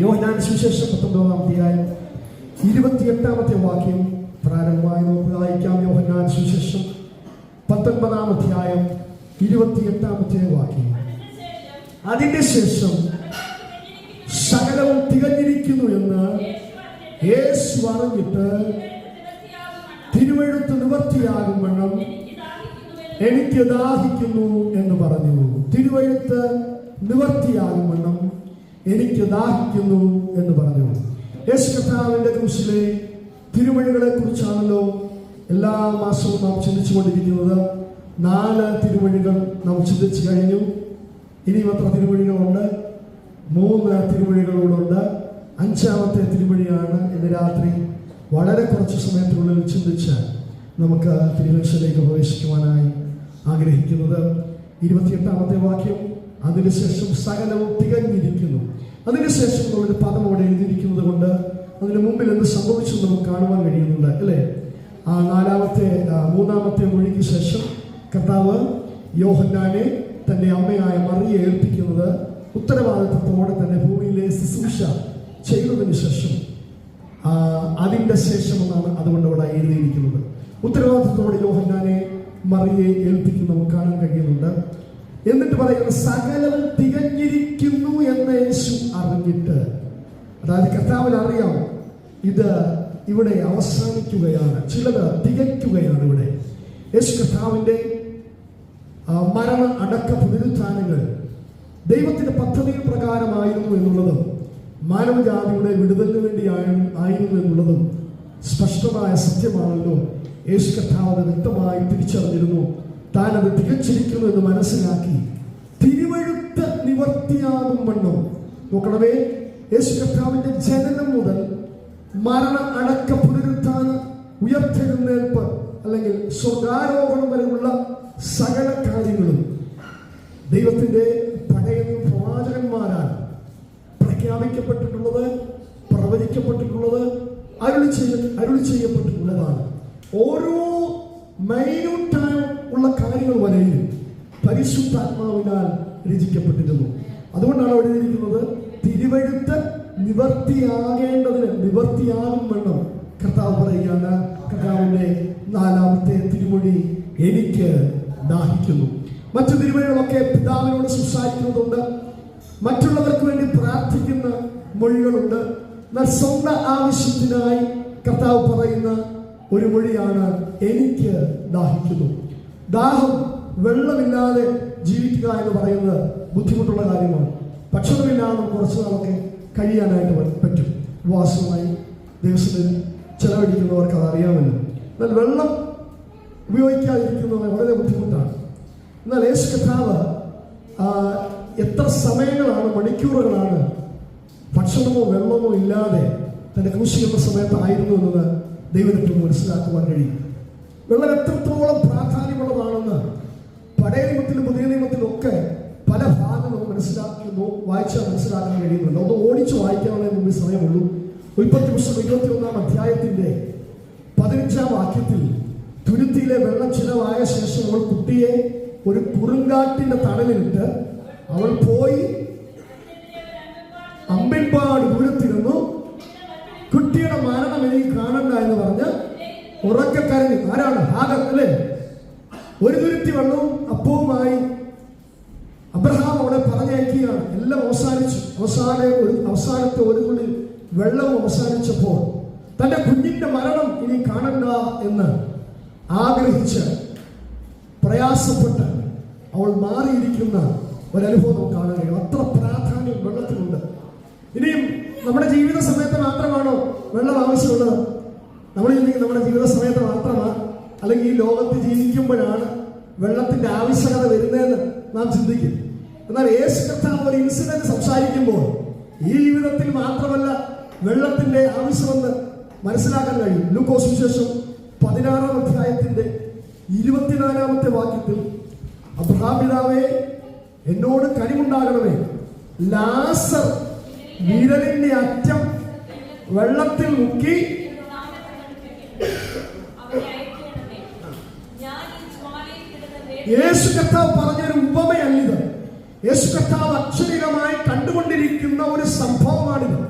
യോഹനാൻ സുവിശേഷം പത്തൊമ്പതാം അധ്യായം ഇരുപത്തിയെട്ടാമത്തെ വാക്യം പ്രാരംഭമായി നമുക്ക് വായിക്കാം. യോഹന്നാൻ സുവിശേഷം പത്തൊൻപതാം അധ്യായം ഇരുപത്തിയെട്ടാമത്തെ വാക്യം. അതിന്റെ ശേഷം സകലവും തികഞ്ഞിരിക്കുന്നു എന്ന് യേശു അറിഞ്ഞിട്ട് തിരുവഴുത്ത് നിവർത്തിയാകും വണ്ണം എനിക്ക് ദാഹിക്കുന്നു എന്ന് പറഞ്ഞു. തിരുവഴുത്ത് നിവർത്തിയാകും വണ്ണം എനിക്ക് ദാഹിക്കുന്നു എന്ന് പറഞ്ഞു. യേശു കർത്താവിന്റെ ക്രൂശിലെ തിരുവഴികളെ കുറിച്ചാണല്ലോ എല്ലാ മാസവും നാം ചിന്തിച്ചുകൊണ്ടിരിക്കുന്നത്. നാല് തിരുവഴികൾ നാം ചിന്തിച്ചു കഴിഞ്ഞു. ഇനിയും എത്ര തിരുവഴികളുണ്ട്? മൂന്ന് തിരുവഴികളോടുണ്ട്. അഞ്ചാമത്തെ തിരുവഴിയാണ് ഇന്ന് രാത്രി വളരെ കുറച്ച് സമയത്തിനുള്ളിൽ ചിന്തിച്ച് നമുക്ക് തിരുവക്ഷയിലേക്ക് പ്രവേശിക്കുവാനായി ആഗ്രഹിക്കുന്നത്. ഇരുപത്തിയെട്ടാമത്തെ വാക്യം. അതിനുശേഷം സകലവും തികഞ്ഞിരിക്കുന്നു. അതിനുശേഷം നമ്മുടെ പദം അവിടെ എഴുതിയിരിക്കുന്നത് കൊണ്ട് അതിന് മുമ്പിൽ എന്ത് സംഭവിച്ചു നമുക്ക് കാണുവാൻ കഴിയുന്നുണ്ട് അല്ലേ? ആ നാലാമത്തെ മൂന്നാമത്തെ മൊഴിക്ക് ശേഷം കർത്താവ് യോഹന്നാനെ തന്റെ അമ്മയായ മറിയെ ഏൽപ്പിക്കുന്നത് ഉത്തരവാദിത്വത്തോടെ തന്നെ ഭൂമിയിലെ ശുശ്രൂഷ ചെയ്തതിന് ശേഷം ആ, അതിന്റെ ശേഷം എന്നാണ് അതുകൊണ്ട് അവിടെ എഴുതിയിരിക്കുന്നത്. ഉത്തരവാദിത്വത്തോടെ യോഹന്നാനെ മറിയെ ഏൽപ്പിക്കുന്ന നമുക്ക് കാണാൻ കഴിയുന്നുണ്ട്. എന്നിട്ട് പറയുന്നത് സകലവും തികഞ്ഞിരിക്കുന്നു എന്ന് യേശു അറിഞ്ഞിട്ട്. അതായത് കർത്താവിന് അറിയാം ഇത് ഇവിടെ അവസാനിക്കുകയാണ് ചിലത് തികയ്ക്കുകയാണ് ഇവിടെ. യേശു കർത്താവിന്റെ ആ, മരണ അടക്ക പുനരുത്ഥാനങ്ങൾ ദൈവത്തിന്റെ പദ്ധതിയിൽ പ്രകാരമായിരുന്നു എന്നുള്ളതും മാനവജാതിയുടെ വിടുതലിന് വേണ്ടി ആയിരുന്നു എന്നുള്ളതും സ്പഷ്ടമായ സത്യമാണല്ലോ. യേശു കർത്താവ് വ്യക്തമായി തിരിച്ചറിഞ്ഞിരുന്നു. താൻ അത് തികച്ചിരിക്കുന്നു എന്ന് മനസ്സിലാക്കി തിരുവഴുത്ത് നിവർത്തിയാകും വണ്ണം? നോക്കണമേ യേശു കർത്താവിന്റെ ജനനം മുതൽ മരണ അടക്ക പുനരുത്ഥാന ഉയർത്തെഴുന്നേൽപ്പ് അല്ലെങ്കിൽ സ്വർഗാരോഹണം വരെയുള്ള സകല കാര്യങ്ങളും ദൈവത്തിന്റെ പഴയ പ്രവാചകന്മാരാൽ പ്രഖ്യാപിക്കപ്പെട്ടിട്ടുള്ളത് പ്രവചിക്കപ്പെട്ടിട്ടുള്ളത് അരുളി ചെയ്യ അരുളി ചെയ്യപ്പെട്ടിട്ടുള്ളതാണ്. ഓരോ മൈന്യൂട്ടായ ഉള്ള കാര്യങ്ങൾ വരെയും പരിശുദ്ധാത്മാവിനാൽ രചിക്കപ്പെട്ടിരുന്നു. അതുകൊണ്ടാണ് അവിടെ ഇരിക്കുന്നത് തിരുവഴുത്ത് നിവർത്തിയാകേണ്ടതിന് നിവർത്തിയാകും വണ്ണം കർത്താവ് പറയുകയാണ്. കർത്താവിന്റെ നാലാമത്തെ തിരുമൊഴി എനിക്ക് ദാഹിക്കുന്നു. മറ്റു തിരുമൊഴികളൊക്കെ പിതാവിനോട് സംസാരിക്കുന്നതുണ്ട്. മറ്റുള്ളവർക്ക് വേണ്ടി പ്രാർത്ഥിക്കുന്ന മൊഴികളുണ്ട്. എന്നാൽ സ്വന്തം ആവശ്യത്തിനായി കർത്താവ് പറയുന്ന ഒരു മൊഴിയാണ് എനിക്ക് ദാഹിക്കുന്നു. ദാഹം വെള്ളമില്ലാതെ ജീവിക്കുക എന്ന് പറയുന്നത് ബുദ്ധിമുട്ടുള്ള കാര്യമാണ്. ഭക്ഷണമില്ലാതെ കുറച്ച് നാളൊക്കെ കഴിയാനായിട്ട് പറ്റും. ഉപവാസമായി ദിവസത്തിൽ ചെലവഴിക്കുന്നവർക്ക് അത് അറിയാമല്ലോ. എന്നാൽ വെള്ളം ഉപയോഗിക്കാതിരിക്കുന്നത് വളരെ ബുദ്ധിമുട്ടാണ്. എന്നാൽ യേശു കഥാവ് എത്ര സമയങ്ങളാണ് മണിക്കൂറുകളാണ് ഭക്ഷണമോ വെള്ളമോ ഇല്ലാതെ തന്റെ ക്രൂശിക്കുന്ന സമയത്തായിരുന്നു എന്നത് ദൈവത്തിന് മനസ്സിലാക്കുവാൻ കഴിയും. വെള്ളം എത്രത്തോളം പ്രാധാന്യമുള്ളതാണെന്ന് പഴയ നിയമത്തിലും പുതിയ നിയമത്തിലും ഒക്കെ പല ഭാഗങ്ങളും മനസ്സിലാക്കുന്നു വായിച്ചാൽ മനസ്സിലാക്കാൻ കഴിയുന്നുണ്ട്. ഒന്ന് ഓടിച്ചു വായിക്കാനുള്ള മുമ്പ് സമയമുള്ളൂ. ഉൽപ്പത്തി പുസ്തകം ഇരുപത്തി ഒന്നാം അധ്യായത്തിന്റെ പതിനഞ്ചാം വാക്യത്തിൽ തുരുത്തിയിലെ വെള്ളം ചിലവായ ശേഷം അവൾ കുട്ടിയെ ഒരു കുറുങ്കാട്ടിന്റെ തണലിലിട്ട് അവൾ പോയി അമ്പിൻപാട് ദൂരത്തിരുന്നു. കുട്ടിയുടെ മരണം എനിക്ക് കാണണ്ട എന്ന് പറഞ്ഞ് ഉറക്കെ കരഞ്ഞു ആരാണ് ഹാഗർ അല്ലേ വെള്ളവും അപ്പവുമായി അബ്രഹാം അവിടെ പറഞ്ഞയക്കുകയാണ്. എല്ലാം അവസാനിച്ചു. അവസാന ഒരു അവസാനത്തെ ഒരു തുള്ളി വെള്ളം അവസാനിച്ചപ്പോൾ തന്റെ കുഞ്ഞിന്റെ മരണം ഇനി കാണണ്ട എന്ന് ആഗ്രഹിച്ച് പ്രയാസപ്പെട്ട് അവൾ മാറിയിരിക്കുന്ന ഒരനുഭവം നമുക്ക് കാണാൻ അത്ര പ്രാധാന്യം വെള്ളത്തിനുണ്ട് ഇനിയും നമ്മുടെ ജീവിത സമയത്ത് മാത്രമാണോ വെള്ളം ആവശ്യമുള്ളത്? ചിന്തിക്കും നമ്മുടെ ജീവിത സമയത്ത് മാത്രമാണ് അല്ലെങ്കിൽ ഈ ലോകത്ത് ജീവിക്കുമ്പോഴാണ് വെള്ളത്തിന്റെ ആവശ്യകത വരുന്നതെന്ന് നാം ചിന്തിക്കും. എന്നാൽ യേശു കർത്താവ് ഒരു ഇൻസിഡന്റ് സംസാരിക്കുമ്പോൾ ഈ ജീവിതത്തിൽ മാത്രമല്ല വെള്ളത്തിന്റെ ആവശ്യമെന്ന് മനസ്സിലാക്കാൻ കഴിയും. ലൂക്കോസ് വിശേഷം പതിനാറാം അധ്യായത്തിന്റെ ഇരുപത്തിനാലാമത്തെ വാക്യത്തിൽ അബ്രഹാപിതാവേ എന്നോട് കനിമുണ്ടാകണമേ ലാസർ വിരലിന്റെ അറ്റം വെള്ളത്തിൽ മുക്കി യേശു കർത്താവ് പറഞ്ഞൊരു ഉപമയല്ലിത്. യേശു കർത്താവ് അക്ഷരികമായി കണ്ടുകൊണ്ടിരിക്കുന്ന ഒരു സംഭവമാണിത്.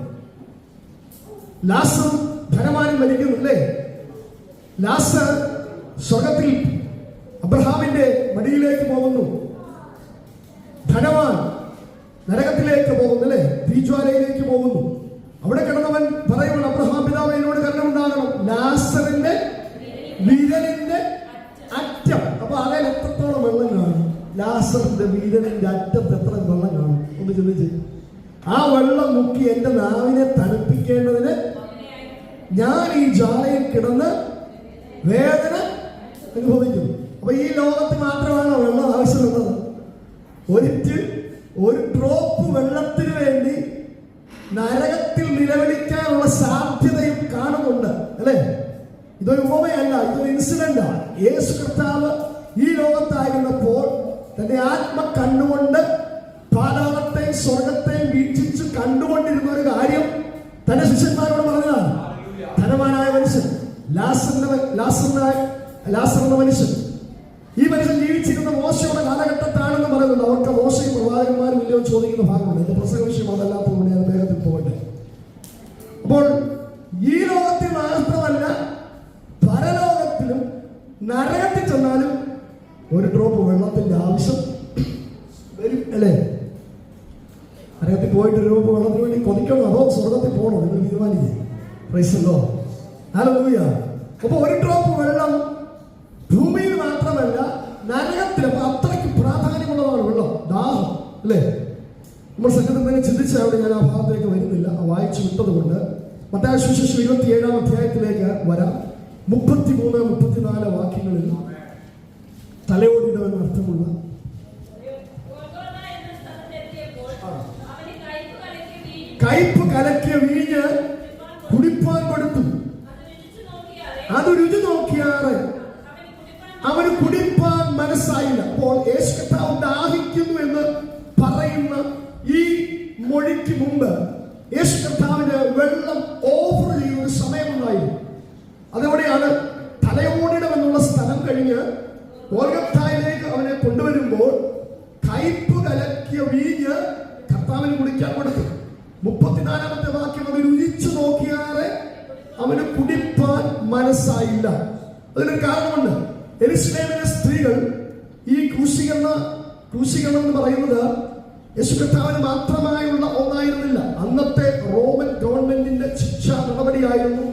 ലാസർ ധനവാനും മരിക്കുന്നു അല്ലേ ലാസർ സ്വർഗത്തിൽ അബ്രഹാമിന്റെ മടിയിലേക്ക് പോകുന്നു. ധനവാൻ നരകത്തിലേക്ക് പോകുന്നു തീജ്വാലയിലേക്ക് പോകുന്നു. അവിടെ കിടന്നവൻ പറയുന്നു അബ്രഹാം പിതാവ് എന്നോട് കരുണമുണ്ടാകണം ലാസറിന്റെ വിരലിന്റെ അറ്റം അപ്പൊ അതിൽ എത്രത്തോളം വെള്ളം കാണും ലാസറിന്റെ വീടിന്റെ അറ്റത്ത് എത്ര വെള്ളം കാണും? ഒന്ന് ചിന്തിച്ച് ആ വെള്ളം മുക്കി എന്റെ നാവിനെ തണുപ്പിക്കേണ്ടതിന് ഞാൻ ഈ ജാളയിൽ കിടന്ന് വേദന അനുഭവിക്കുന്നു അപ്പൊ ഈ ലോകത്ത് മാത്രമാണ് വെള്ളം ആവശ്യമുള്ളത്? ഒരിറ്റ് ഒരു ഡ്രോപ്പ് വെള്ളത്തിന് വേണ്ടി നരകത്തിൽ നിലവിളിക്കാനുള്ള സാധ്യതയും കാണുന്നുണ്ട് അല്ലേ? ഇതൊരു ഉപമയല്ല ഇതൊരു ഇൻസിഡന്റാണ് യേശു കർത്താവ് ഈ ലോകത്തായിരുന്നപ്പോൾ തന്റെ ആത്മ കണ്ണുകൊണ്ട് പാതാളത്തെയും സ്വർഗത്തെയും വീക്ഷിച്ച് കണ്ടുകൊണ്ടിരുന്ന ഒരു കാര്യം തന്റെ ശിഷ്യന്മാരോട് പറഞ്ഞതാണ്. ധനവാനായ മനുഷ്യൻ ലാസറിന്റെ മനുഷ്യൻ. ഈ മനുഷ്യൻ ജീവിച്ചിരുന്ന മോശയുടെ കാലഘട്ടത്താണെന്ന് പറയുന്നുണ്ട്. അവർക്ക് മോശയും പ്രവാചകന്മാരും ഇല്ലയോ ചോദിക്കുന്ന ഭാഗമുണ്ട് എന്റെ പ്രസംഗ വിഷയം അതല്ലാത്തതുകൊണ്ട് ഞാൻ വേഗത്തിൽ പോകട്ടെ. അപ്പോൾ ഈ ലോകത്തിൽ മാത്രമല്ല പരലോകത്തിലും നരകത്തിൽ ചെന്നാലും ഒരു ഡ്രോപ്പ് വെള്ളത്തിന്റെ ആവശ്യം വരും അല്ലേ? നരകത്തിൽ പോയിട്ട് ഒരു ഡ്രോപ്പ് വെള്ളത്തിന് വേണ്ടി കൊതിക്കണോ അതോ സ്വർഗത്തിൽ പോകണോ? നിങ്ങൾ തീരുമാനിക്കുക പ്രൈസല്ലോ ഹലോ അപ്പൊ ഒരു ഡ്രോപ്പ് വെള്ളം ഭൂമിയിൽ മാത്രമല്ല നരകത്തിൽ അപ്പൊ അത്രയ്ക്ക് പ്രാധാന്യമുള്ളതാണ് വെള്ളം ദാഹം അല്ലേ? നമ്മൾ സംഘത്തിൽ തന്നെ ചിന്തിച്ച അവിടെ ഞാൻ ആ ഭാഗത്തേക്ക് വരുന്നില്ല. വായിച്ചു വിട്ടത് കൊണ്ട് സുശേഷം ഇരുപത്തി ഏഴാം അധ്യായത്തിലേക്ക് വരാം. മുപ്പത്തി മൂന്ന് മുപ്പത്തിനാല് വാക്യങ്ങളിൽ തലയോടിടവെന്ന് അർത്ഥമുള്ള കയ്പ് കലക്കിയ വീഞ്ഞ് കുടിപ്പാൻ കൊടുത്തു അത് രുചി നോക്കിയാറ്. അവന് കുടിപ്പാൻ മനസ്സായില്ല. അപ്പോൾ യേശു കർത്താവ് ദാഹിക്കുന്നു എന്ന് പറയുന്ന ഈ മൊഴിക്ക് മുമ്പ് യേശു വെള്ളം മനസ്സായില്ല അതിനൊരു കാരണമുണ്ട്. എരിസ്ലേമിലെ സ്ത്രീകൾ ഈ ക്രൂശീകരണ ക്രൂശീകരണം എന്ന് പറയുന്നത് യേശുകർത്താവിന് മാത്രമായുള്ള ഒന്നായിരുന്നില്ല. അന്നത്തെ റോമൻ ഗവൺമെന്റിന്റെ ശിക്ഷാ നടപടിയായിരുന്നു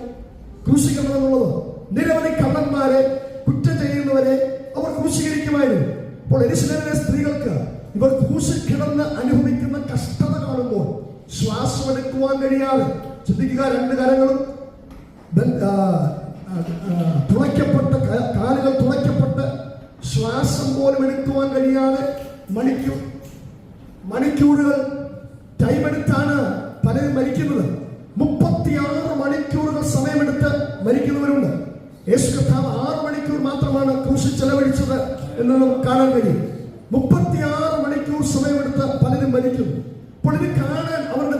ക്രൂശീകരണം എന്നുള്ളത്. നിരവധി കള്ളന്മാരെ കുറ്റം ചെയ്യുന്നവരെ അവർ ക്രൂശീകരിക്കുമായിരുന്നു. അപ്പോൾ എരിസ്ലേമിലെ സ്ത്രീകൾക്ക് ഇവർ ക്രൂശിൽ കിടന്ന് അനുഭവിക്കുന്ന കഷ്ടത കാണുമ്പോൾ ശ്വാസമെടുക്കുവാൻ കഴിയാതെ. ചിന്തിക്കുക രണ്ട് കരങ്ങളും തുളയ്ക്കപ്പെട്ട കാലുകൾ തുളയ്ക്കപ്പെട്ട് ശ്വാസം പോലും എടുക്കുവാൻ കഴിയാതെ മണിക്കൂർ മണിക്കൂറുകൾ ടൈം എടുത്താണ് പലരും മരിക്കുന്നത്. മുപ്പത്തിയാറ് മണിക്കൂറുകൾ സമയമെടുത്ത് മരിക്കുന്നവരുണ്ട്. യേശു കർത്താവ് ആറ് മണിക്കൂർ മാത്രമാണ് ക്രൂശിൽ ചെലവഴിച്ചത് എന്ന് നമുക്ക് കാണാൻ കഴിയും. മുപ്പത്തിയാറ് മണിക്കൂർ സമയമെടുത്ത് പലരും മരിക്കുന്നു അപ്പോൾ ഇത് കാണാൻ അവരുടെ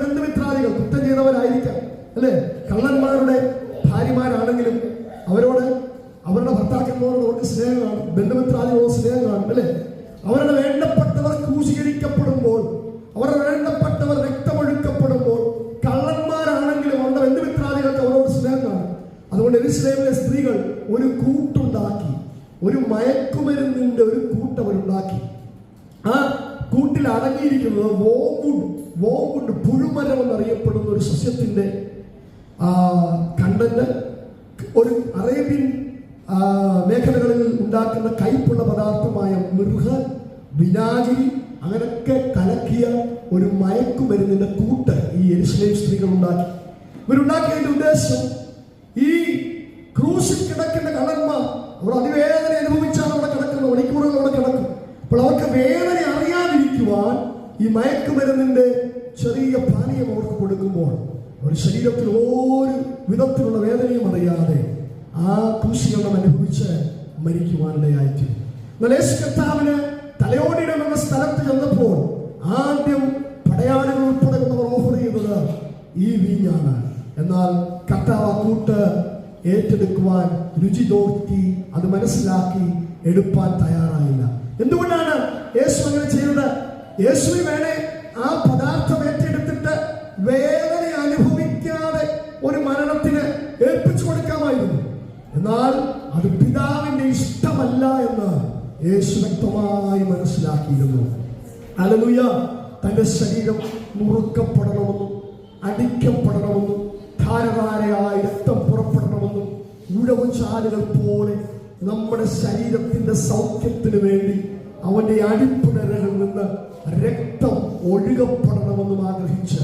കൂട്ടിൽ വോമുഡ് വോവുഡ് പുഴുമരം എന്നറിയപ്പെടുന്ന ഒരു സസ്യത്തിന്റെ ആ, കണ്ടന്റ് ഒരു അറേബ്യൻ മേഖലകളിൽ ഉണ്ടാക്കുന്ന കയ്പുള്ള പദാർത്ഥമായ മൃഗ വിനാഗിരി അങ്ങനെയൊക്കെ കലക്കിയ ഒരു മയക്കുമരുന്നിന്റെ കൂട്ട് ഈ എരിസ്ലേം സ്ത്രീകൾ ഉണ്ടാക്കി. ഇവരുണ്ടാക്കിയതിന്റെ ഉദ്ദേശം ഈ ക്രൂസിൽ കിടക്കുന്ന കള്ളന്മാർ അവർ അതിവേദന അനുഭവിച്ചാണ് അവിടെ കിടക്കുന്നത് മണിക്കൂറുകൾ അവിടെ കിടക്കും. അപ്പോൾ അവർക്ക് വേദന അറിയാതിരിക്കുവാൻ ഈ മയക്കുമരുന്നിന്റെ ചെറിയ പാനീയം അവർക്ക് കൊടുക്കുമ്പോൾ അവർ ശരീരത്തിൽ ഒരു വിധത്തിലുള്ള വേദനയും അറിയാതെ ആ ക്രൂശീകരണം അനുഭവിച്ച് മരിക്കുവാനിടയായിത്തീരും എന്നാൽ യേശു കർത്താവിന് തലയോടിയിടം എന്ന സ്ഥലത്ത് ചെന്നപ്പോൾ ആദ്യം പടയാളികൾ ഉൾപ്പെടെ ഓഫർ ചെയ്തത് ഈ വീഞ്ഞാണ്. എന്നാൽ കർത്താവ് കൂട്ട് ഏറ്റെടുക്കുവാൻ രുചി നോക്കി അത് മനസ്സിലാക്കി എടുപ്പാൻ തയ്യാറായില്ല. എന്തുകൊണ്ടാണ് യേശു അങ്ങനെ ചെയ്തത്? യേശുവിന് വേണേ ആ പദാർത്ഥം ഏറ്റെടുത്തിട്ട് വേദന അനുഭവിക്കാതെ ഒരു മരണത്തിന് ഏൽപ്പിച്ചു കൊടുക്കാമായിരുന്നു. എന്നാൽ അത് പിതാവിന്റെ ഇഷ്ടമല്ല എന്ന് യേശു വ്യക്തമായി മനസ്സിലാക്കിയിരുന്നു. അലലുയ തന്റെ ശരീരം മുറുക്കപ്പെടണമെന്നും അടിക്കപ്പെടണമെന്നും ധാരധാരയായ രക്തം പുറപ്പെടണമെന്നും ഉഴവുചാലുകൾ പോലെ നമ്മുടെ ശരീരത്തിന്റെ സൗഖ്യത്തിന് വേണ്ടി അവന്റെ അടിപ്പിണരകളിൽ നിന്ന് രക്തം ഒഴുകപ്പെടണമെന്നും ആഗ്രഹിച്ച്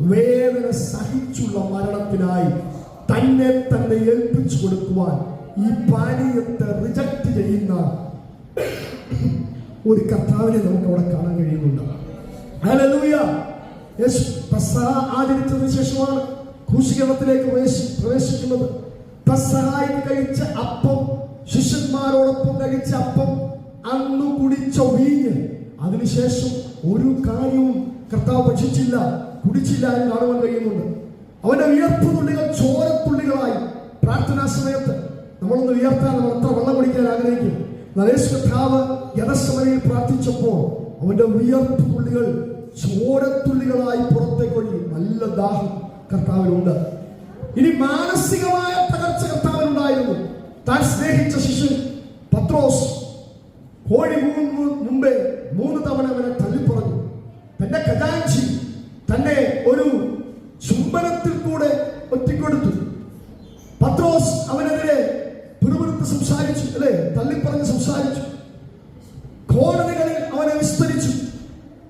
വേദന സഹിച്ചുള്ള മരണത്തിനായി തന്നെ തന്നെ ഏൽപ്പിച്ചു കൊടുക്കുവാൻ ഈ പാനീയത്തെ റിജക്ട് ചെയ്യുന്ന ഒരു കർത്താവിനെ നമുക്ക് അവിടെ കാണാൻ കഴിയുന്നുണ്ട്. ആചരിച്ചതിന് ശേഷമാണ് ക്രൂശീകരണത്തിലേക്ക് പ്രവേശി- പ്രവേശിക്കുന്നത്. കഴിച്ച അപ്പം ശിഷ്യന്മാരോടൊപ്പം കഴിച്ച അപ്പം അന്നു കുടിച്ച വീഞ്ഞ്. അതിനുശേഷം ഒരു കാര്യവും കർത്താവ് ഭക്ഷിച്ചില്ല കുടിച്ചില്ല എന്ന് കാണുവാൻ കഴിയുന്നുണ്ട് അവന്റെ വിയർപ്പ് തുള്ളികൾ ചോരത്തുള്ളികളായി. പ്രാർത്ഥനാ സമയത്ത് നമ്മളൊന്ന് വിയർത്താൻ നമ്മൾ എത്ര വെള്ളം കുടിക്കാൻ ആഗ്രഹിക്കും. നരേഷ് കർത്താവ് യഥസമയിൽ പ്രാർത്ഥിച്ചപ്പോൾ അവന്റെ വിയർപ്പ് തുള്ളികൾ ചോരത്തുള്ളികളായി പുറത്തേക്ക് ഒഴുകി. നല്ല ദാഹം കർത്താവിനുണ്ട്. ഇനി മാനസികമായ തകർച്ച കർത്താവിനുണ്ടായിരുന്നു. താൻ സ്നേഹിച്ച ശിശു പത്രോസ് കോഴി മുമ്പേ മൂന്ന് തവണ അവനെ തന്റെ ഖജാൻജി തന്നെ ഒരു ചുംബനത്തിൽ കൂടെ ഒറ്റിക്കൊടുത്തു പത്രോസ് അവനെതിരെ പിറുപിറുത്ത് സംസാരിച്ചു അല്ലെ? തള്ളിപ്പറഞ്ഞ് സംസാരിച്ചു. കോടതികളിൽ അവനെ വിസ്തരിച്ചു.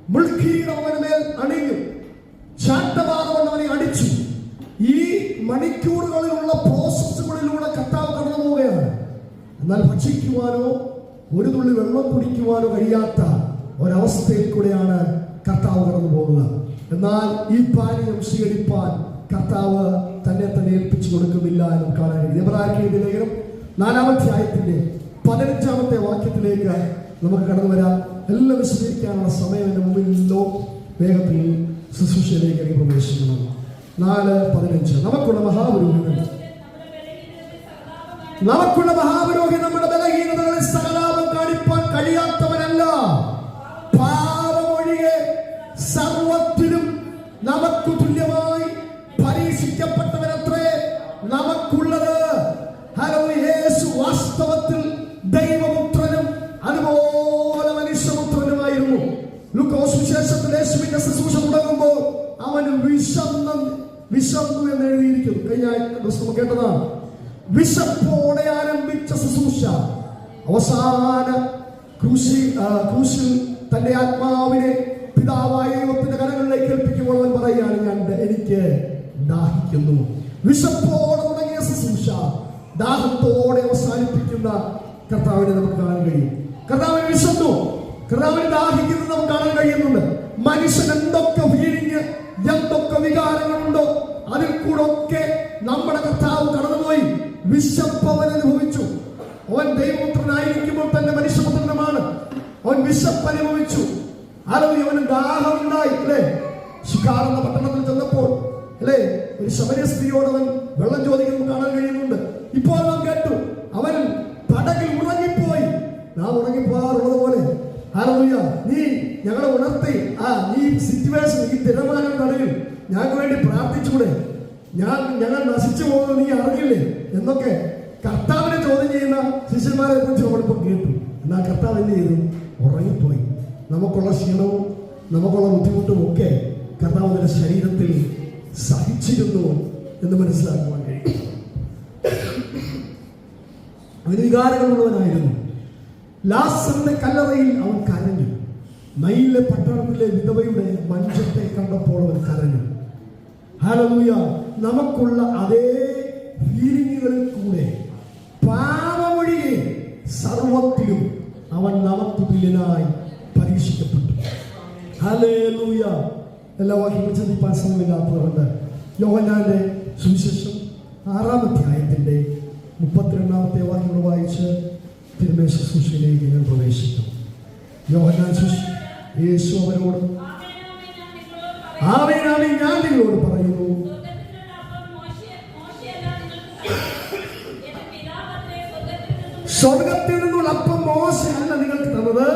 മുൾക്കീടം അവന് മേൽ അണിഞ്ഞു. ശാന്തവാദം അവനെ അടിച്ചു. ഈ മണിക്കൂറുകളിലുള്ള പ്രോസസ്സുകളിലൂടെ കർത്താവ് കടന്നു പോവുകയാണ്. എന്നാൽ ഭക്ഷിക്കുവാനോ ഒരു തുള്ളി വെള്ളം കുടിക്കുവാനോ കഴിയാത്ത ഒരവസ്ഥയിൽ കൂടെയാണ് കർത്താവ് കടന്നു പോകുന്നത്. എന്നാൽ ഈ പാനീയം സ്വീകരിപ്പാൻ കർത്താവ് തന്നെ തന്നെ ഏൽപ്പിച്ചു കൊടുക്കുന്നില്ല എന്ന് കാണാൻ എബ്രാഹിം ലേഖനം നാലാമത്തെ ആയത്തിന്റെ പതിനഞ്ചാമത്തെ വാക്യത്തിലേക്ക് നമുക്ക് കടന്നു വരാം. എല്ലാം വിശദീകരിക്കാനുള്ള സമയം എന്റെ മുമ്പിലോ വേഗത്തിൽ ശുശ്രൂഷയിലേക്ക് പ്രവേശിക്കണം. നാല് പതിനഞ്ച്. നമുക്കുള്ള മഹാപുരോഹിതൻ. നമുക്കുള്ള മഹാപുരോഹിതൻ നമ്മുടെ ബലഹീനതകളെ സകലാപം കാണിപ്പാൻ കഴിയാത്തവനല്ല. നമുക്ക് തുല്യമായി പരീക്ഷിക്കപ്പെട്ടവരത്രേ നമുക്കുള്ളത്. ഹലോ യേശു വാസ്തവത്തിൽ ദൈവപുത്രനും അതുപോലെ മനുഷ്യപുത്രനുമായിരുന്നു. ലൂക്കോസ് വിശേഷത്തിൽ യേശുവിന്റെ ശുശ്രൂഷ തുടങ്ങുമ്പോൾ അവന് വിശന്നു വിശന്നു എന്ന് എഴുതിയിരിക്കുന്നു കഴിഞ്ഞ ദിവസം കേട്ടതാണ്. വിശപ്പോടെ ആരംഭിച്ച ശുശ്രൂഷ. അവസാന ക്രൂശി ക്രൂശിൽ തന്റെ ആത്മാവിനെ ദാഹിക്കുന്നു വിശപ്പോടെ തുടങ്ങിയ ശുശ്രൂഷ ദാഹത്തോടെ അവസാനിപ്പിക്കുന്ന കർത്താവിനെ നമുക്ക് കാണാൻ കഴിയും. കർത്താവിന് വിശന്നു. കർത്താവിന് ദാഹിക്കുന്നത് നമുക്ക് കാണാൻ കഴിയുന്നുണ്ട്. മനുഷ്യൻ എന്തൊക്കെ വീഴിഞ്ഞ് എന്തൊക്കെ വികാരങ്ങളുണ്ടോ അതിൽ കൂടെ ഒക്കെ നമ്മുടെ കർത്താവ് കടന്നുപോയി. വിശപ്പ് അവൻ അനുഭവിച്ചു. അവൻ ദൈവപുത്രനായിരിക്കുമ്പോൾ തന്നെ മനുഷ്യപുത്രനുമാണ്. അവൻ വിശപ്പ് അനുഭവിച്ചു. ആലോചിക്കും അവന് ദാഹമുണ്ടായി അല്ലേ? ശിഖാർ എന്ന പട്ടണത്തിൽ ചെന്നപ്പോൾ അല്ലേ? ഒരു ശബരി സ്ത്രീയോട് അവൻ വെള്ളം ചോദിക്കുന്നത് കാണാൻ കഴിയുന്നുണ്ട്. ഇപ്പോൾ നാം കേട്ടു അവൻ പടകിൽ ഉറങ്ങിപ്പോയി നാം ഉറങ്ങിപ്പോകാറുള്ളത് പോലെ. നീ ഞങ്ങളെ ഉണർത്തി. ആ ഈ സിറ്റുവേഷൻ ഈ തിരമാനം തടയും ഞങ്ങൾക്ക് വേണ്ടി പ്രാർത്ഥിച്ചുകൂടെ. ഞാൻ ഞങ്ങൾ നശിച്ചു പോകുന്നത് നീ അറിയില്ലേ എന്നൊക്കെ കർത്താവിനെ ചോദ്യം ചെയ്യുന്ന ശിഷ്യന്മാരെ കുറിച്ച് നമ്മളിപ്പോൾ കേട്ടു. എന്നാൽ കർത്താവ് എന്ത് ചെയ്തു? ഉറങ്ങിപ്പോയി. നമുക്കുള്ള ക്ഷീണവും നമുക്കുള്ള ബുദ്ധിമുട്ടും ഒക്കെ കർത്താവിന്റെ ശരീരത്തിൽ സഹിച്ചിരുന്നു എന്ന് മനസ്സിലാക്കുവാൻ കഴിയും. അവന് വികാരങ്ങളുള്ളവനായിരുന്നു. ലാസറിന്റെ കല്ലറയിൽ അവൻ കരഞ്ഞു. നൈലിലെ പട്ടണത്തിലെ വിധവയുടെ മഞ്ചത്തെ കണ്ടപ്പോൾ അവൻ കരഞ്ഞു. ഹല്ലേലൂയ നമുക്കുള്ള അതേ ഫീലിങ്ങുകളിൽ കൂടെ പാപമൊഴികെ സർവത്തിലും അവൻ നമുക്ക് തുല്യനായി പരീക്ഷിക്കപ്പെട്ടു. ഹല്ലേലൂയ. എല്ലാ വാക്യങ്ങളും ചിന്തിപ്പാൻ സമയമില്ലാത്തതുകൊണ്ട് യോഹന്നാന്റെ സുവിശേഷം ആറാമത്തെ ആയത്തിന്റെ മുപ്പത്തിരണ്ടാമത്തെ വാക്യങ്ങൾ വായിച്ച് തിരുമേശ ശുശ്രൂഷയിലേക്ക് ഞാൻ പ്രവേശിക്കും യോഹന്നാൻ ശുശ്രൂ യേശു അവരോട് ആമേൻ ഞാൻ നിങ്ങളോട് പറയുന്നു. സ്വർഗത്തിൽ നിന്നുള്ള അപ്പം മോശമല്ല നിങ്ങൾക്ക് തന്നത്.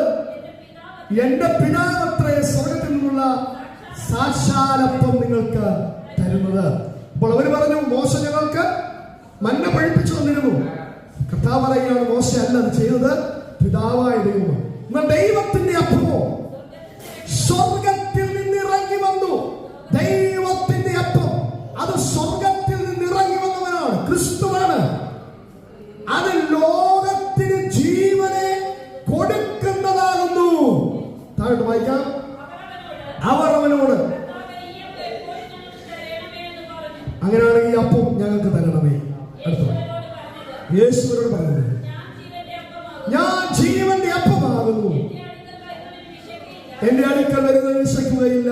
എന്റെ പിതാവത്രേ സ്വർഗത്തിൽ നിന്നുള്ള സാക്ഷാലപ്പം നിങ്ങൾക്ക് തരുന്നത്. അപ്പോൾ അവർ പറഞ്ഞു മോശ ഞങ്ങൾക്ക് മന്ന പഴിപ്പിച്ചു തന്നിരുന്നു. കർത്താവ് പറയുകയാണ് മോശ അല്ല അത് ചെയ്തത് പിതാവായ ദൈവമാണ്. എന്നാൽ ദൈവത്തിന്റെ അപ്പമോ? സ്വർഗത്തിൽ നിന്ന് ഇറങ്ങി വന്നു ദൈവത്തിന്റെ അപ്പം അത് സ്വർഗത്തിൽ നിന്ന് ഇറങ്ങി വന്നവനാണ് ക്രിസ്തുവാണ് അത് ലോകത്തിന് ജീവനെ കൊടുക്കുന്നതാകുന്നു താഴോട്ട് വായിക്കാം അവർ അവനോട് അങ്ങനെയാണെങ്കിൽ ഈ അപ്പം ഞങ്ങൾക്ക് തരണമേ അടുത്ത വാക്യം. യേശുവിനോട് പറഞ്ഞത് ഞാൻ ജീവന്റെ അപ്പമാകുന്നു എന്റെ അടുക്കൽ വരുന്നത് വിശക്കുകയില്ല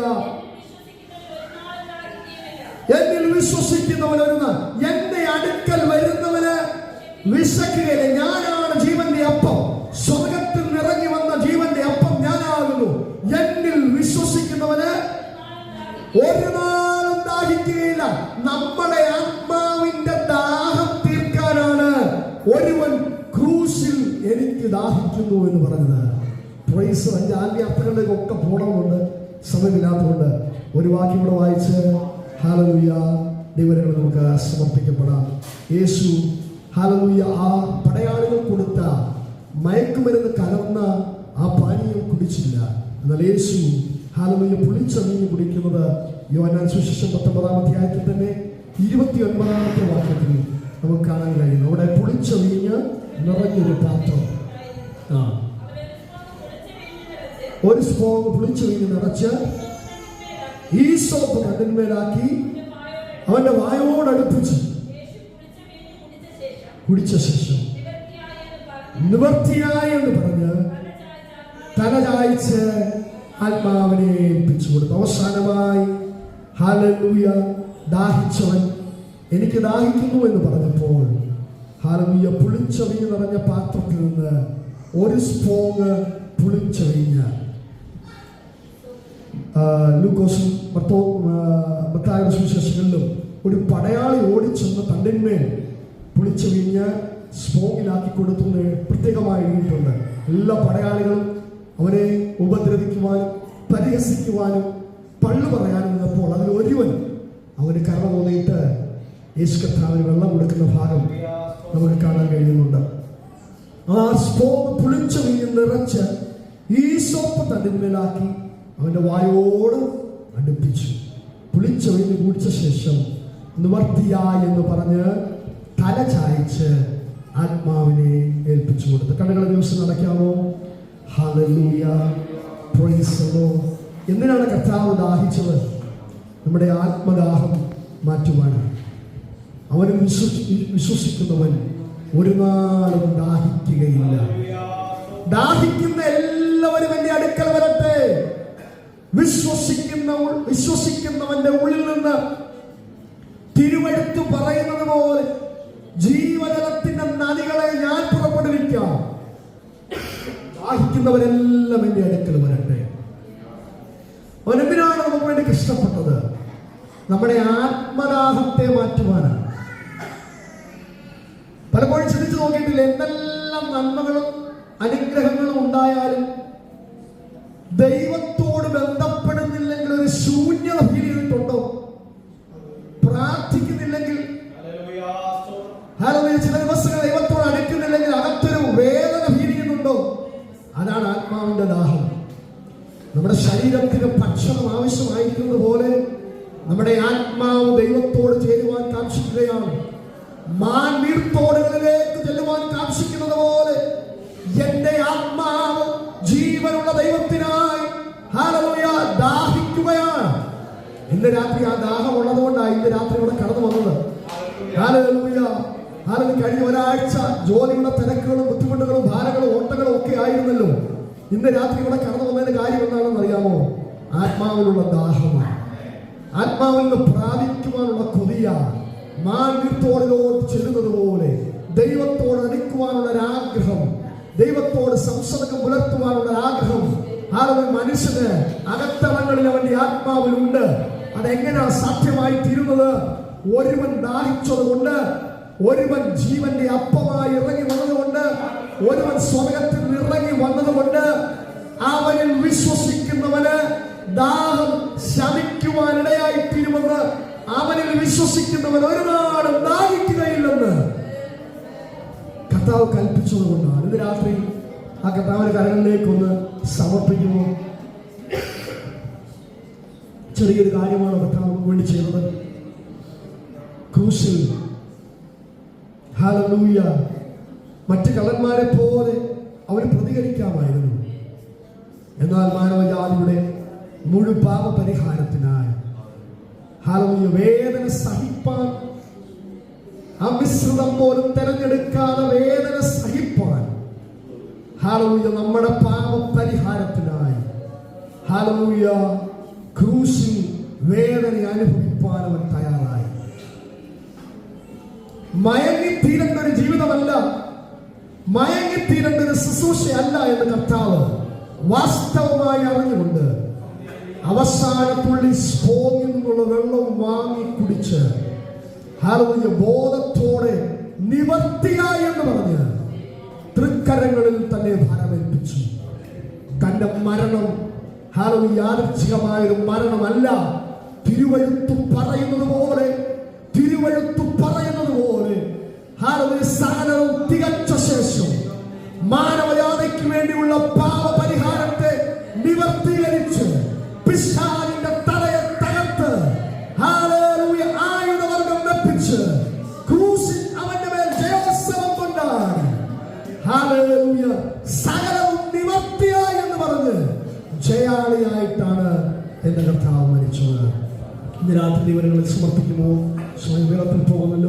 എന്നിൽ വിശ്വസിക്കുന്നവൻ ഒരു നാൾ എന്റെ അടുക്കൽ വരുന്നവന് വിശക്കുകയില്ല ഞാനാണ് ജീവന്റെ അപ്പം സ്വർഗത്തിൽ നിറങ്ങി വന്ന ജീവന്റെ അപ്പം ഞാനാകുന്നു എന്നിൽ വിശ്വസിക്കുന്നവന് ഒരു നാളും ദാഹിക്കുകയില്ല നമ്മുടെ ആത്മാവിന്റെ ദാഹം തീർക്കാനാണ് ഒരുവൻ ക്രൂശിൽ എനിക്ക് ദാഹിക്കുന്നു എന്ന് പറഞ്ഞത്. പ്രൈസ് അഞ്ച് ആദ്യ അർത്ഥങ്ങളിലേക്ക് ഒക്കെ പോകണമെന്നുണ്ട് സമയമില്ലാത്തതുകൊണ്ട് ഒരു വാക്യം കൂടെ വായിച്ച് ഹാലലൂയ ദൈവരങ്ങൾ നമുക്ക് സമർപ്പിക്കപ്പെടാം. യേശു ഹാലലൂയ ആ പടയാളികൾ കൊടുത്ത മയക്കുമരുന്ന് കലർന്ന ആ പാനീയം കുടിച്ചില്ല. എന്നാൽ യേശു ഹാലലൂയ പുളിച്ചമീഞ്ഞ് കുടിക്കുന്നത് യോനാൻ സുശേഷം പത്തൊമ്പതാം അധ്യായത്തിൽ തന്നെ ഇരുപത്തി ഒൻപതാമത്തെ വാക്യത്തിൽ നമുക്ക് കാണാൻ കഴിയുന്നു. അവിടെ പുളിച്ചമീഞ്ഞ് നിറഞ്ഞൊരു പാത്രം. ആ. ഒരു സ്പോങ് പുളിച്ചു വീഞ്ഞ് നിറച്ച് ഈ സോപ്പ് കണ്ണിന്മേലാക്കി അവന്റെ വായോടടുപ്പിച്ച് കുടിച്ച ശേഷം നിവർത്തിയായി എന്ന് പറഞ്ഞ് തല ചായ്ച്ച് ആത്മാവിനെ ഏൽപ്പിച്ചു കൊടുത്തു. അവസാനമായി ഹാലൂയ ദാഹിച്ചവൻ എനിക്ക് ദാഹിക്കുന്നു എന്ന് പറഞ്ഞപ്പോൾ ഹാലൂയ പുളിച്ചവീ നിറഞ്ഞ പാത്രത്തിൽ നിന്ന് ഒരു സ്പോങ് പുളിച്ചവിഞ്ഞ ലൂക്കോസും മറ്റോ മത്തായുടെ സുവിശേഷങ്ങളിലും ഒരു പടയാളി ഓടിച്ചെന്ന് തണ്ടിന്മേൽ പുളിച്ചവിഞ്ഞ് സ്പോങ്ങിലാക്കി കൊടുത്തു പ്രത്യേകമായി എഴുതിയിട്ടുണ്ട്. എല്ലാ പടയാളികളും അവനെ ഉപദ്രവിക്കുവാനും പരിഹസിക്കുവാനും പള്ളു പറയാനും നിന്നപ്പോൾ അതിൽ ഒരുവൻ അവന് കർണ തോന്നിയിട്ട് യേശു കർത്താവിന് വെള്ളം കൊടുക്കുന്ന ഭാഗം നമുക്ക് കാണാൻ കഴിയുന്നുണ്ട്. ആ സ്പോങ് പുളിച്ചു വീഞ്ഞ് നിറച്ച് ഈ സോപ്പ് തണ്ടിന്മേലാക്കി അവന്റെ വായോട് അടുപ്പിച്ചു. പുളിച്ച വീഞ്ഞ് കുടിച്ച ശേഷം നിവർത്തിയായി എന്ന് പറഞ്ഞ് തല ചായച്ച് ആത്മാവിനെ ഏൽപ്പിച്ചു കൊടുത്തു. കണ്ണുകളെ ദിവസം നടക്കാമോ? എന്തിനാണ് കർത്താവ് ദാഹിച്ചത്? നമ്മുടെ ആത്മദാഹം മാറ്റുവാൻ. അവന് വിശ്വസി വിശ്വസിക്കുന്നവൻ ഒരു നാളും ദാഹിക്കുകയില്ല. ദാഹിക്കുന്ന എല്ലാവരും എന്റെ അടുക്കൽ വരട്ടെ. വിശ്വസിക്കുന്ന വിശ്വസിക്കുന്നവന്റെ ഉള്ളിൽ നിന്ന് തിരുവെടുത്തു പറയുന്നത് പോലെ ജീവജലത്തിന്റെ നദികളെ ഞാൻ പുറപ്പെടുവിക്കാം. ദാഹിക്കുന്നവരെല്ലാം എന്റെ അടുക്കൽ വരട്ടെ. അവനെന്തിനാണ് നമുക്ക് വേണ്ടി കഷ്ടപ്പെട്ടത്. നമ്മുടെ ആത്മദാഹത്തെ മാറ്റുവാനാണ്. പലപ്പോഴും ചിന്തിച്ചു നോക്കിയിട്ടില്ല എന്തെല്ലാം നന്മകളും അനുഗ്രഹങ്ങളും ഉണ്ടായാലും ദൈവത്തോട് ബന്ധപ്പെടുന്നില്ലെങ്കിൽ ഒരു ശൂന്യത ഫീൽ ചെയ്തിട്ടുണ്ടോ? പ്രാർത്ഥിക്കുന്നില്ലെങ്കിൽ. അതാണ് ആത്മാവിന്റെ ദാഹം. നമ്മുടെ ശരീരത്തിന് ഭക്ഷണം ആവശ്യമായിരിക്കുന്നത് പോലെ നമ്മുടെ ആത്മാവ് ദൈവത്തോട് ചേരുവാൻ കാക്ഷിക്കുകയാണ് മാൻവീർത്തോടുകളിലേക്ക് ചെല്ലുവാൻ കാക്ഷിക്കുന്നത് പോലെ എന്റെ ആത്മാവ് ജീവനുള്ള ദൈവത്തിനായി ദാഹിക്കുകയാണ്. ഇന്ന് രാത്രി ആ ദാഹം ഉള്ളതുകൊണ്ടാണ് ഇന്ന് രാത്രി ഇവിടെ കടന്നു വന്നത്. ഹല്ലേലൂയ. കഴിഞ്ഞ ഒരാഴ്ച ജോലിയുടെ തിരക്കുകളും ബുദ്ധിമുട്ടുകളും ഭാരങ്ങളും ഓട്ടങ്ങളും ഒക്കെ ആയിരുന്നല്ലോ. ഇന്ന് രാത്രി ഇവിടെ കടന്നു വന്നതിന്റെ കാര്യം എന്താണെന്ന് അറിയാമോ? ആത്മാവിലുള്ള ദാഹമാണ്. ആത്മാവിൽ നിന്ന് പ്രാപിക്കുവാനുള്ള കൊതിയ. മാന്യത്തോടിലോട്ട് ചെല്ലുന്നത് പോലെ ദൈവത്തോട് അടുക്കുവാനുള്ള ഒരാഗ്രഹം ദൈവത്തോട് സംസർഗം പുലർത്തുവാനുള്ള ആഗ്രഹം ആളുകൾ മനുഷ്യന് അകത്തളങ്ങളിൽ അവന്റെ ആത്മാവിലുണ്ട്. അതെങ്ങനെയാണ് സാധ്യമായി തീരുന്നത് ഒരുവൻ ദാഹിച്ചത് കൊണ്ട് ഒരുവൻ ജീവന്റെ അപ്പമായി ഇറങ്ങി വന്നതുകൊണ്ട് ഒരുവൻ സ്വർഗത്തിൽ ഇറങ്ങി വന്നതുകൊണ്ട് അവനിൽ വിശ്വസിക്കുന്നവന് ദാഹം ശമിക്കുവാനിടയായി തീരുമെന്ന് അവനിൽ വിശ്വസിക്കുന്നവൻ ഒരു നാളും ദാഹിക്കുകയില്ലെന്ന് കർത്താവ് കൽപ്പിച്ചതുകൊണ്ടാണ്. ഇന്ന് രാത്രി ആ കർത്താവിന്റെ കരങ്ങളിലേക്ക് ഒന്ന് സമർപ്പിക്കുമോ? ചെറിയൊരു കാര്യമാണ് കർത്താവ് വേണ്ടി ചെയ്തത് ക്രൂശിൽ ഹാലൂയ മറ്റ് കള്ളന്മാരെ പോലെ അവർ പ്രതികരിക്കാമായിരുന്നു. എന്നാൽ മാനവജാതിയുടെ മുഴു പാപപരിഹാരത്തിനായി ഹാലൂയ വേദന സഹിപ്പാൻ അമിശ്രിതം പോലും തെരഞ്ഞെടുക്കാതെ വേദന സഹിപ്പാൻ ഹാലൂയ നമ്മുടെ പാപ പരിഹാരത്തിനായി ഹാലൂയ ക്രൂശിൽ വേദന അനുഭവിപ്പാൻ അവൻ മയങ്ങിത്തീരേണ്ട ഒരു ജീവിതമല്ല മയങ്ങിത്തീരേണ്ട ഒരു ശുശ്രൂഷയല്ല എന്ന് കർത്താവ് വാസ്തവമായി അറിഞ്ഞുകൊണ്ട് അവസാനത്തുള്ളി സ്പോങ്ങിൽ നിന്നുള്ള വെള്ളം വാങ്ങി കുടിച്ച് ഹാലൂയ ബോധത്തോടെ നിവർത്തിയായി എന്ന് പറഞ്ഞ് തൃക്കരങ്ങളിൽ തന്നെ ഭരമേൽപ്പിച്ചു. തന്റെ മരണം ഹാലോ യാദൃച്ഛികമായൊരു മരണമല്ല തിരുവഴുത്തു പറയുന്നത് പോലെ പാപപരിഹാരത്തെ നിവർത്തീകരിച്ച് പിശാചിന്റെ തലയെ തകർത്ത് ആയുധവർഗം വെപ്പിച്ച് ക്രൂശിൽ അവന്റെ മേൽ ജയോത്സവം കൊണ്ടാണ് സകലവും നിവർത്തിയായി എന്ന് പറഞ്ഞ് ജയാളിയായിട്ടാണ് എന്റെ കർത്താവ് മരിച്ചത്. ഇന്ന് രാത്രി വിവരങ്ങളിൽ സമർപ്പിക്കുമോ? സ്വയം വീളത്തിൽ പോകുമല്ലോ